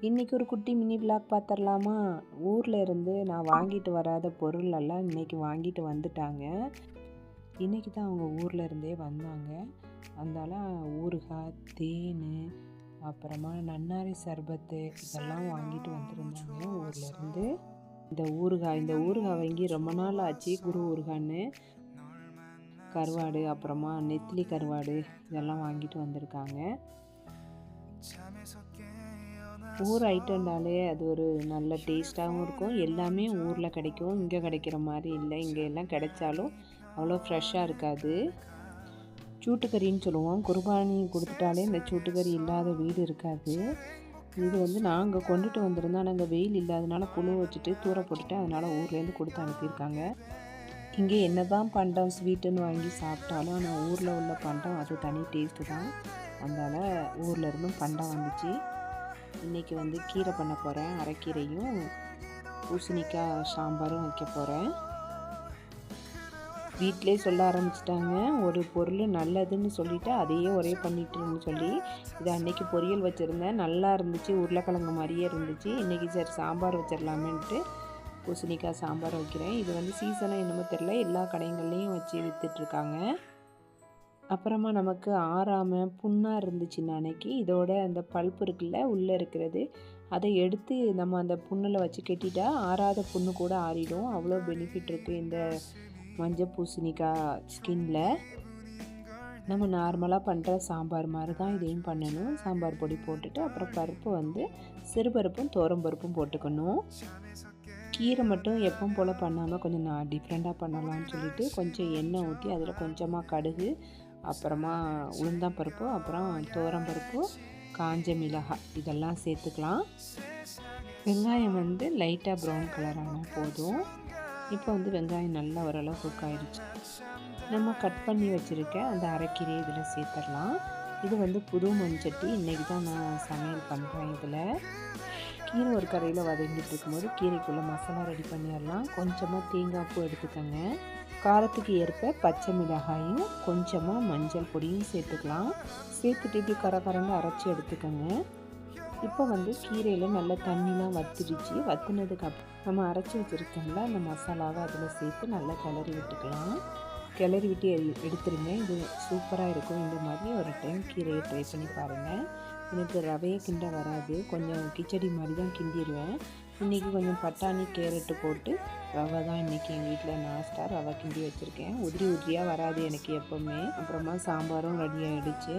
இன்றைக்கி ஒரு குட்டி மினி விளாக் பார்த்துடலாமா ஊரில் இருந்து நான் வாங்கிட்டு வராத பொருளெல்லாம் இன்றைக்கி வாங்கிட்டு வந்துட்டாங்க. இன்றைக்கி தான் அவங்க ஊரில் இருந்தே வந்தாங்க. அதனால் ஊறுகாய் தேன் அப்புறமா நன்னாரி சர்பத்து இதெல்லாம் வாங்கிட்டு வந்துருந்தாங்க ஊர்லேருந்து இந்த ஊறுகாய் இந்த ஊறுகாய் வாங்கி ரொம்ப நாள் ஆச்சு. குரு ஊறுகான்னு. கருவாடு அப்புறமா நெத்திலி கருவாடு இதெல்லாம் வாங்கிட்டு வந்திருக்காங்க. ஊர் ஐட்டம்னாலே அது ஒரு நல்ல டேஸ்ட்டாகவும் இருக்கும். எல்லாமே ஊரில் கிடைக்கும். இங்கே கிடைக்கிற மாதிரி இல்லை. இங்கே எல்லாம் கிடைச்சாலும் அவ்வளோ ஃப்ரெஷ்ஷாக இருக்காது. சூட்டுக்கறின்னு சொல்லுவோம். குர்பானி கொடுத்துட்டாலே இந்த சூட்டுக்கறி இல்லாத வீடு இருக்காது. இது வந்து நாங்கள் கொண்டுட்டு வந்திருந்தோம் நாங்கள் வெயில் இல்லாதனால புழு வச்சுட்டு தூர போட்டுட்டு அதனால் ஊர்லேருந்து கொடுத்து அனுப்பியிருக்காங்க. இங்கே என்ன தான் பண்டம் ஸ்வீட்டுன்னு வாங்கி சாப்பிட்டாலும் ஆனால் ஊரில் உள்ள பண்டம் அது தனி டேஸ்ட்டு தான். அதனால் ஊரில் இருந்தும் பண்டம் வந்துச்சு. இன்றைக்கி வந்து கீரை பண்ண போகிறேன் அரைக்கீரையும் பூசணிக்காய் சாம்பாரும் வைக்க போகிறேன் வீட்டிலே சொல்ல ஆரம்பிச்சிட்டாங்க. ஒரு பொருள் நல்லதுன்னு சொல்லிவிட்டு அதையே ஒரே பண்ணிட்டுன்னு சொல்லி இது அன்னைக்கு பொரியல் வச்சுருந்தேன். நல்லா இருந்துச்சு உருளைக்கிழங்கு மாதிரியே இருந்துச்சு. இன்றைக்கி சரி சாம்பார் வச்சிடலாமேன்ட்டு பூசணிக்காய் சாம்பார் வைக்கிறேன். இது வந்து சீசனாக என்னமோ தெரில எல்லா கடைங்கள்லேயும் வச்சு விற்றுட்ருக்காங்க அப்புறமா நமக்கு ஆறாமல் புண்ணாக இருந்துச்சுன்னா அன்னைக்கு இதோட அந்த பல்ப்பு இருக்குல்ல உள்ளே இருக்கிறது அதை எடுத்து நம்ம அந்த புண்ணில் வச்சு கட்டிட்டா ஆறாத புண்ணு கூட ஆறிடும். அவ்வளோ பெனிஃபிட் இருக்குது இந்த மஞ்சள் பூசணிக்காய் ஸ்கின்ல நம்ம நார்மலாக பண்ணுற சாம்பார் மாதிரி தான் இதையும் பண்ணணும். சாம்பார் பொடி போட்டுட்டு அப்புறம் பருப்பு வந்து சிறுபருப்பும் பருப்பும் போட்டுக்கணும். கீரை மட்டும் எப்பவும் போல் பண்ணாமல் கொஞ்சம் நான் டிஃப்ரெண்ட்டாக பண்ணலாம்னு சொல்லிட்டு கொஞ்சம் எண்ணெய் ஊற்றி அதில் கொஞ்சமாக கடுகு அப்புறமா உளுந்தம்பருப்பு அப்புறம் பருப்பு காஞ்ச மிளகாய் இதெல்லாம் சேர்த்துக்கலாம். வெங்காயம் வந்து லைட்டாக ப்ரௌன் கலர் ஆனால் போதும். இப்போ வந்து வெங்காயம் நல்லா ஓரளவு குக் ஆயிடுச்சு. நம்ம கட் பண்ணி வச்சுருக்க அந்த அரைக்கீரை இதில் சேர்த்துடலாம். இது வந்து புது மண்சட்டி. இன்றைக்கி தான் நான் சமையல் பண்ணுறேன் இதில். கீரை ஒரு கரையில் வதங்கிட்டு இருக்கும்போது கீரைக்குள்ளே மசாலா ரெடி பண்ணிடலாம். கொஞ்சமாக தேங்காய் பூ எடுத்துக்கோங்க. காரத்துக்கு ஏற்ப பச்சை மிளகாயும் கொஞ்சமாக மஞ்சள் பொடியும் சேர்த்துக்கலாம். சேர்த்துட்டு இப்படி கரகரன்னு அரைச்சி எடுத்துக்கோங்க. இப்போ வந்து கீரையில் நல்லா தண்ணிலாம் வத்துடுச்சு. வத்துனதுக்கு அப் நம்ம அரைச்சி வச்சுருக்கோம்ல அந்த மசாலாவை அதில் சேர்த்து நல்லா கிளறி விட்டுக்கலாம். கிளறி விட்டு எடுத்துருங்க. இது சூப்பராக இருக்கும். இந்த மாதிரி ஒரு டைம் கீரையை ட்ரை பண்ணி பாருங்கள் எனக்கு ரவையை கிண்ட வராது. கொஞ்சம் கிச்சடி மாதிரி தான் கிண்டிடுவேன். இன்றைக்கி கொஞ்சம் பட்டாணி கேரட்டு போட்டு ரவை தான் இன்றைக்கி எங்கள் வீட்டில் நாஸ்டாக ரவை கிண்டி வச்சுருக்கேன். உதிரி உதிரியாக வராது எனக்கு எப்போவுமே. அப்புறமா சாம்பாரும் ரெடி ஆகிடுச்சு